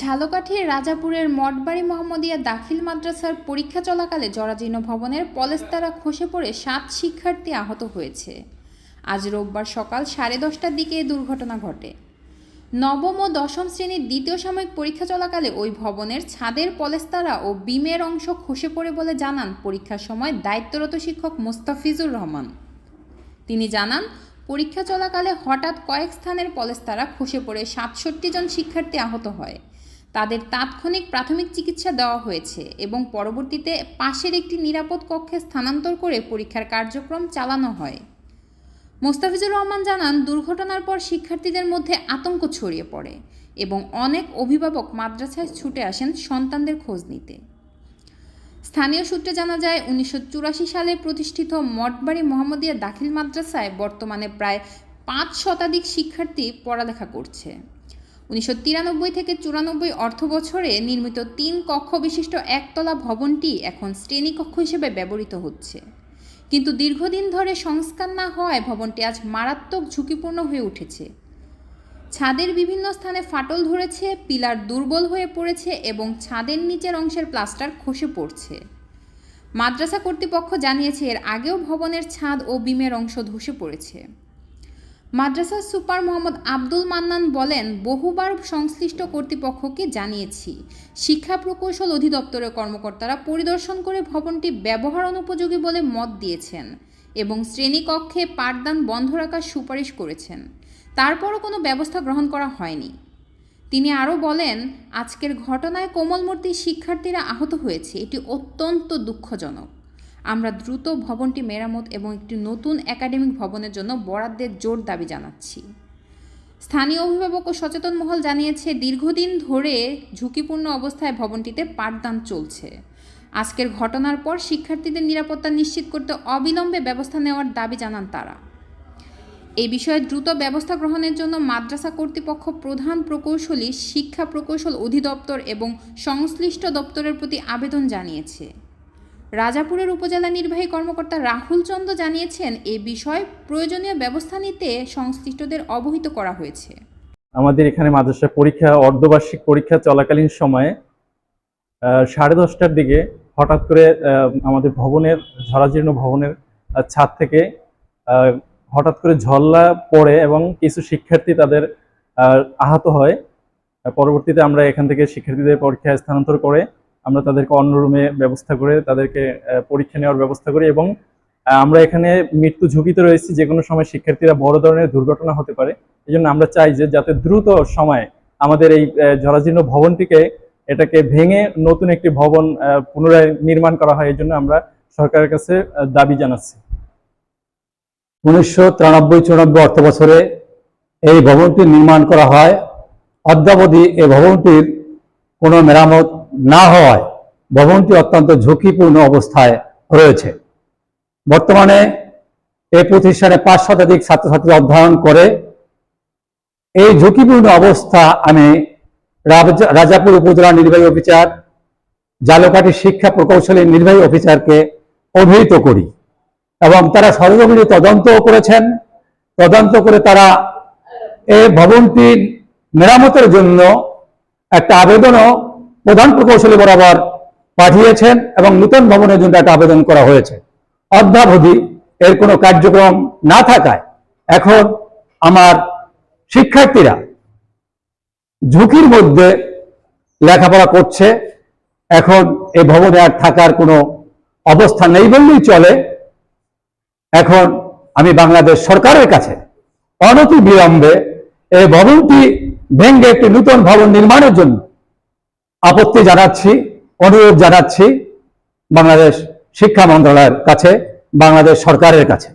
ঝালকাঠির রাজাপুরের মঠবাড়ি মোহাম্মদিয়া দাখিল মাদ্রাসার পরীক্ষা চলাকালে জরাজীর্ণ ভবনের পলেস্তারা খসে পড়ে সাত শিক্ষার্থী আহত হয়েছে। আজ রোববার সকাল সাড়ে দশটার দিকে এ দুর্ঘটনা ঘটে। নবম ও দশম শ্রেণির দ্বিতীয় সাময়িক পরীক্ষা চলাকালে ওই ভবনের ছাদের পলেস্তারা ও বিমের অংশ খসে পড়ে বলে জানান পরীক্ষার সময় দায়িত্বরত শিক্ষক মোস্তাফিজুর রহমান। তিনি জানান, পরীক্ষা চলাকালে হঠাৎ কয়েক স্থানের পলেস্তারা খসে পড়ে সাতষট্টি জন শিক্ষার্থী আহত হয়। তাদের তাৎক্ষণিক প্রাথমিক চিকিৎসা দেওয়া হয়েছে এবং পরবর্তীতে পাশের একটি নিরাপদ কক্ষে স্থানান্তর করে পরীক্ষার কার্যক্রম চালানো হয়। মোস্তাফিজুর রহমান জানান, দুর্ঘটনার পর শিক্ষার্থীদের মধ্যে আতঙ্ক ছড়িয়ে পড়ে এবং অনেক অভিভাবক মাদ্রাসায় ছুটে আসেন সন্তানদের খোঁজ নিতে। স্থানীয় সূত্রে জানা যায়, উনিশশো চুরাশি সালে প্রতিষ্ঠিত মঠবাড়ি মোহাম্মদিয়া দাখিল মাদ্রাসায় বর্তমানে প্রায় পাঁচ শতাধিক শিক্ষার্থী পড়ালেখা করছে। উনিশশো তিরানব্বই থেকে চুরানব্বই অর্থ বছরে নির্মিত তিন কক্ষ বিশিষ্ট একতলা ভবনটি এখন শ্রেণীকক্ষ হিসেবে ব্যবহৃত হচ্ছে। কিন্তু দীর্ঘদিন ধরে সংস্কার না হওয়ায় ভবনটি আজ মারাত্মক ঝুঁকিপূর্ণ হয়ে উঠেছে। ছাদের বিভিন্ন স্থানে ফাটল ধরেছে, পিলার দুর্বল হয়ে পড়েছে এবং ছাদের নিচের অংশের প্লাস্টার খসে পড়ছে। মাদ্রাসা কর্তৃপক্ষ জানিয়েছে, এর আগেও ভবনের ছাদ ও বিমের অংশ ধসে পড়েছে। মাদ্রাসার সুপার মোহাম্মদ আব্দুল মান্নান বলেন, বহুবার সংশ্লিষ্ট কর্তৃপক্ষকে জানিয়েছি, শিক্ষা প্রকৌশল অধিদপ্তরের কর্মকর্তারা পরিদর্শন করে ভবনটি ব্যবহার অনুপযোগী বলে মত দিয়েছেন এবং শ্রেণীকক্ষে পাঠদান বন্ধ রাখার সুপারিশ করেছেন। তারপরও কোনো ব্যবস্থা গ্রহণ করা হয়নি। তিনি আরও বলেন, আজকের ঘটনায় কোমলমূর্তি শিক্ষার্থীরা আহত হয়েছে। এটি অত্যন্ত দুঃখজনক। আমরা দ্রুত ভবনটি মেরামত এবং একটি নতুন একাডেমিক ভবনের জন্য বরাদ্দের জোর দাবি জানাচ্ছি। স্থানীয় অভিভাবক ও সচেতন মহল জানিয়েছে, দীর্ঘদিন ধরে ঝুঁকিপূর্ণ অবস্থায় ভবনটিতে পাঠদান চলছে। আজকের ঘটনার পর শিক্ষার্থীদের নিরাপত্তা নিশ্চিত করতে অবিলম্বে ব্যবস্থা নেওয়ার দাবি জানান তারা। এই বিষয়ে দ্রুত ব্যবস্থা গ্রহণের জন্য মাদ্রাসা কর্তৃপক্ষ প্রধান প্রকৌশলী, শিক্ষা প্রকৌশল অধিদপ্তর এবং সংশ্লিষ্ট দপ্তরের প্রতি আবেদন জানিয়েছে। রাজাপুরের উপজেলা নির্বাহী কর্মকর্তা রাহুল চন্দ্র জানিয়েছেন, এ বিষয়ে প্রয়োজনীয় ব্যবস্থা নিতে সংশ্লিষ্টদের অবহিত করা হয়েছে। আমাদের এখানে মাদ্রাসা পরীক্ষা, অর্ধবার্ষিক পরীক্ষা চলাকালীন সময়ে সাড়ে দশটার দিকে হঠাৎ করে আমাদের ভবনের, ঝরাজীর্ণ ভবনের ছাদ থেকে হঠাৎ করে ঝল্লা পড়ে এবং কিছু শিক্ষার্থী তাদের আহত হয়। পরবর্তীতে আমরা এখান থেকে শিক্ষার্থীদের পরীক্ষা স্থানান্তর করে আমরা তাদেরকে অন্য রুমে ব্যবস্থা করে তাদেরকে পরীক্ষা নেওয়ার ব্যবস্থা করি এবং আমরা এখানে মৃত্যু ঝুঁকিতে রয়েছি যে কোনো সময় শিক্ষার্থীরা বড় ধরনের দুর্ঘটনা হতে পারে। এই জন্য আমরা চাই যে যাতে দ্রুত সময়ে আমাদের এই জরাজীর্ণ ভবনটিকে এটাকে ভেঙে নতুন একটি ভবন পুনরায় নির্মাণ করা হয় এই জন্য আমরা সরকারের কাছে দাবি জানাচ্ছি। উনিশশো তিরানব্বই চুরানব্বই অর্থ বছরে এই ভবনটি নির্মাণ করা হয়। অদ্যাবধি এই ভবনটির কোনো মেরামত না হওয়ায় ভবনটি অত্যন্ত ঝুঁকিপূর্ণ অবস্থায় রয়েছে। বর্তমানে এই প্রতিষ্ঠানে পাঁচ শতাধিক ছাত্রছাত্রী অধ্যয়ন করে এই ঝুঁকিপূর্ণ অবস্থা আমি রাজাপুর উপজেলা নির্বাহী অফিসার জালকাঠি শিক্ষা প্রকৌশলী নির্বাহী অফিসারকে অভিহিত করি এবং তারা সরজমিনে তদন্তও করেছেন। তদন্ত করে তারা এই ভবনটি মেরামতের জন্য একটা আবেদনও প্রধান প্রকৌশলী বরাবর পাঠিয়েছেন এবং নূতন ভবনের জন্য একটা আবেদন করা হয়েছে। অদ্যাবধি এর কোনো কার্যক্রম না থাকায় এখন আমার শিক্ষার্থীরা ঝুঁকির মধ্যে লেখাপড়া করছে। এখন এই ভবনে আর থাকার কোনো অবস্থা নেই বললেই চলে। এখন আমি বাংলাদেশ সরকারের কাছে অনতি বিলম্বে এই ভবনটি ভেঙ্গে একটি নূতন ভবন নির্মাণের জন্য আপত্তি জানাচ্ছি অনুরোধ জানাচ্ছি বাংলাদেশ শিক্ষা মন্ত্রণালয়ের কাছে বাংলাদেশ সরকারের কাছে।